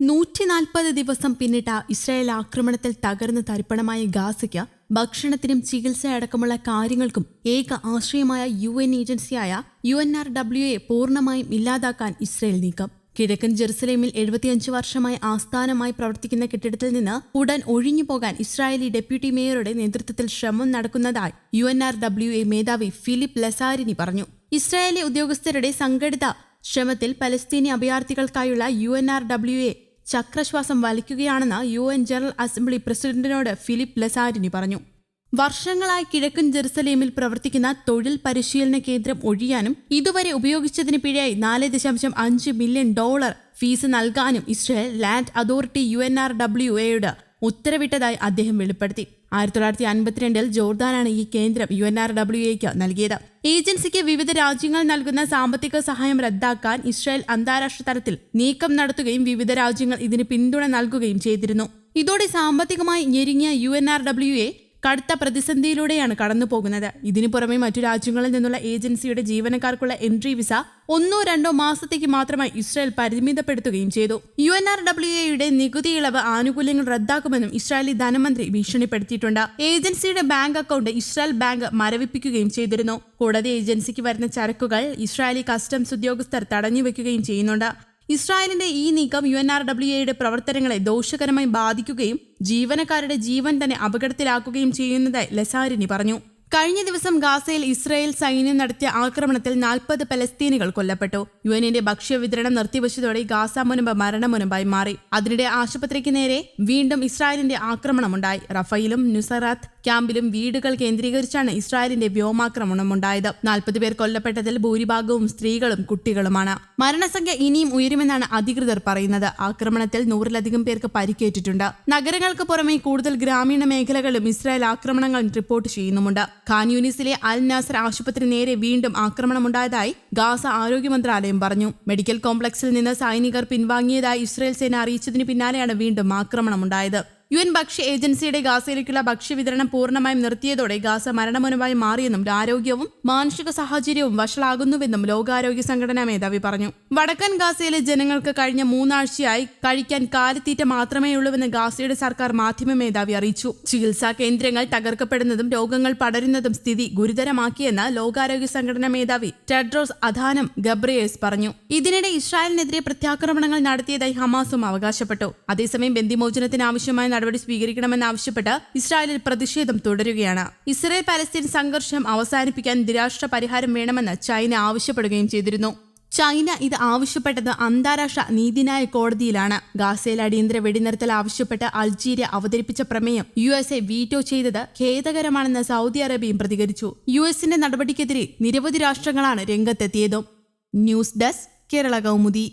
നൂറ്റി നാൽപ്പത് ദിവസം പിന്നിട്ട ഇസ്രായേൽ ആക്രമണത്തിൽ തകർന്ന് തരിപ്പണമായ ഗാസയ്ക്ക് ഭക്ഷണത്തിനും ചികിത്സയടക്കമുള്ള കാര്യങ്ങൾക്കും ഏക ആശ്രയമായ യു എൻ ഏജൻസിയായ U N R W A പൂർണമായും ഇല്ലാതാക്കാൻ ഇസ്രായേൽ നീക്കം. കിഴക്കൻ ജെറുസലേമിൽ എഴുപത്തിയഞ്ച് വർഷമായി ആസ്ഥാനമായി പ്രവർത്തിക്കുന്ന കെട്ടിടത്തിൽ നിന്ന് ഉടൻ ഒഴിഞ്ഞു പോകാൻ ഇസ്രായേലി ഡെപ്യൂട്ടി മേയറുടെ നേതൃത്വത്തിൽ ശ്രമം നടക്കുന്നതായി U N R W A മേധാവി ഫിലിപ്പ് ലസാരിനി പറഞ്ഞു. ഇസ്രായേലി ഉദ്യോഗസ്ഥരുടെ സംഘടിത ശ്രമത്തിൽ പലസ്തീനി അഭയാർത്ഥികൾക്കായുള്ള U N R W A ചക്രശ്വാസം വലിക്കുകയാണെന്ന് യു എൻ ജനറൽ അസംബ്ലി പ്രസിഡന്റിനോട് ഫിലിപ്പ് ലസാരിനി പറഞ്ഞു. വർഷങ്ങളായി കിഴക്കൻ ജെറുസലേമിൽ പ്രവർത്തിക്കുന്ന തൊഴിൽ പരിശീലന കേന്ദ്രം ഒഴിയാനും ഇതുവരെ ഉപയോഗിച്ചതിന് പിഴയായി നാല് ദശാംശം അഞ്ച് മില്യൺ ഡോളർ ഫീസ് നൽകാനും Israel land authority U N R W എയുടെ ഉത്തരവിട്ടതായി അദ്ദേഹം വെളിപ്പെടുത്തി. ആയിരത്തി തൊള്ളായിരത്തി അൻപത്തിരണ്ടിൽ ജോർദാനാണ് ഈ കേന്ദ്രം യു എൻ ആർ ഡബ്ല്യു എക്ക് നൽകിയത്. ഏജൻസിക്ക് വിവിധ രാജ്യങ്ങൾ നൽകുന്ന സാമ്പത്തിക സഹായം റദ്ദാക്കാൻ ഇസ്രായേൽ അന്താരാഷ്ട്ര തലത്തിൽ നീക്കം നടത്തുകയും വിവിധ രാജ്യങ്ങൾ ഇതിന് പിന്തുണ നൽകുകയും ചെയ്തിരുന്നു. ഇതോടെ സാമ്പത്തികമായി ഞെരുങ്ങിയ U N R W A കടുത്ത പ്രതിസന്ധിയിലൂടെയാണ് കടന്നു പോകുന്നത്. ഇതിനു പുറമെ മറ്റു രാജ്യങ്ങളിൽ നിന്നുള്ള ഏജൻസിയുടെ ജീവനക്കാർക്കുള്ള എൻട്രി വിസ ഒന്നോ രണ്ടോ മാസത്തേക്ക് മാത്രമായി ഇസ്രായേൽ പരിമിതപ്പെടുത്തുകയും ചെയ്തു. യു എൻ ആർ ഡബ്ല്യു എയുടെ നികുതി ഇളവ് ആനുകൂല്യങ്ങൾ റദ്ദാക്കുമെന്നും ഇസ്രായേലി ധനമന്ത്രി ഭീഷണിപ്പെടുത്തിയിട്ടുണ്ട്. ഏജൻസിയുടെ ബാങ്ക് അക്കൗണ്ട് ഇസ്രായേൽ ബാങ്ക് മരവിപ്പിക്കുകയും ചെയ്തിരുന്നു. കൂടാതെ ഏജൻസിക്ക് വരുന്ന ചരക്കുകൾ ഇസ്രായേലി കസ്റ്റംസ് ഉദ്യോഗസ്ഥർ തടഞ്ഞുവെക്കുകയും ചെയ്യുന്നുണ്ട്. ഇസ്രായേലിന്റെ ഈ നീക്കം യു എൻ ആർ ഡബ്ല്യു എയുടെ പ്രവർത്തനങ്ങളെ ദോഷകരമായി ബാധിക്കുകയും ജീവനക്കാരുടെ ജീവൻ തന്നെ അപകടത്തിലാക്കുകയും ചെയ്യുന്നതായി ലസാരിനി പറഞ്ഞു. കഴിഞ്ഞ ദിവസം ഗാസയിൽ ഇസ്രായേൽ സൈന്യം നടത്തിയ ആക്രമണത്തിൽ നാൽപ്പത് പലസ്തീനികൾ കൊല്ലപ്പെട്ടു. യു എന്നിന്റെ ഭക്ഷ്യവിതരണം നിർത്തിവച്ചതോടെ ഗാസ മുനമ്പ് മരണമുനമ്പായി മാറി. അതിനിടെ ആശുപത്രിക്ക് നേരെ വീണ്ടും ഇസ്രായേലിന്റെ ആക്രമണമുണ്ടായി. റഫയിലും നുസറാത്ത് ക്യാമ്പിലും വീടുകൾ കേന്ദ്രീകരിച്ചാണ് ഇസ്രായേലിന്റെ വ്യോമാക്രമണം ഉണ്ടായത് നാൽപ്പത് പേർ കൊല്ലപ്പെട്ടതിൽ ഭൂരിഭാഗവും സ്ത്രീകളും കുട്ടികളുമാണ്. മരണസംഖ്യ ഇനിയും ഉയരുമെന്നാണ് അധികൃതർ പറയുന്നത്. ആക്രമണത്തിൽ നൂറിലധികം പേർക്ക് പരിക്കേറ്റിട്ടുണ്ട്. നഗരങ്ങൾക്ക് പുറമെ കൂടുതൽ ഗ്രാമീണ മേഖലകളിലും ഇസ്രായേൽ ആക്രമണങ്ങൾ റിപ്പോർട്ട് ചെയ്യുന്നുമുണ്ട്. ഖാൻ യൂണിസിലെ അൽ നാസർ ആശുപത്രി നേരെ വീണ്ടും ആക്രമണമുണ്ടായതായി ഗാസ ആരോഗ്യ മന്ത്രാലയം പറഞ്ഞു. മെഡിക്കൽ കോംപ്ലക്സിൽ നിന്ന് സൈനികർ പിൻവാങ്ങിയതായി ഇസ്രായേൽ സേന അറിയിച്ചതിന് പിന്നാലെയാണ് വീണ്ടും ആക്രമണമുണ്ടായത്. യു എൻ ഭക്ഷ്യ ഏജൻസിയുടെ ഗാസയിലേക്കുള്ള ഭക്ഷ്യവിതരണം പൂർണമായും നിർത്തിയതോടെ ഗാസ മരണമനുവായി മാറിയെന്നും ആരോഗ്യവും മാനുഷിക സാഹചര്യവും വഷളാകുന്നുവെന്നും ലോകാരോഗ്യ സംഘടനാ മേധാവി പറഞ്ഞു. വടക്കൻ ഗാസയിലെ ജനങ്ങൾക്ക് കഴിഞ്ഞ മൂന്നാഴ്ചയായി കഴിക്കാൻ കാലിത്തീറ്റ മാത്രമേ ഉള്ളൂവെന്ന് ഗാസയുടെ സർക്കാർ മാധ്യമ മേധാവി അറിയിച്ചു. ചികിത്സാ കേന്ദ്രങ്ങൾ തകർക്കപ്പെടുന്നതും രോഗങ്ങൾ പടരുന്നതും സ്ഥിതി ഗുരുതരമാക്കിയെന്ന് ലോകാരോഗ്യ സംഘടനാ മേധാവി ടെഡ്രോസ് അധാനം ഗബ്രിയേസ് പറഞ്ഞു. ഇതിനിടെ ഇസ്രായേലിനെതിരെ പ്രത്യാക്രമണങ്ങൾ നടത്തിയതായി ഹമാസും അവകാശപ്പെട്ടു. അതേസമയം ബന്ദിമോചനത്തിന് ആവശ്യമായ നടപടി സ്വീകരിക്കണമെന്നാവശ്യപ്പെട്ട് ഇസ്രായേലിൽ പ്രതിഷേധം തുടരുകയാണ്. ഇസ്രായേൽ പലസ്തീൻ സംഘർഷം അവസാനിപ്പിക്കാൻ ദ്വിരാഷ്ട്ര പരിഹാരം വേണമെന്ന് ചൈന ആവശ്യപ്പെടുകയും ചെയ്തിരുന്നു. ചൈന ഇത് ആവശ്യപ്പെട്ടത് അന്താരാഷ്ട്ര നീതിന്യായ കോടതിയിലാണ്. ഗാസയിൽ അടിയന്തര വെടിനിർത്തൽ ആവശ്യപ്പെട്ട് അൾജീരിയ അവതരിപ്പിച്ച പ്രമേയം യു എസ് എ വീറ്റോ ചെയ്തത് ഖേദകരമാണെന്ന് സൗദി അറേബ്യയും പ്രതികരിച്ചു. യു എസിന്റെ നടപടിക്കെതിരെ നിരവധി രാഷ്ട്രങ്ങളാണ് രംഗത്തെത്തിയതും. News desk Kerala Kaumudi.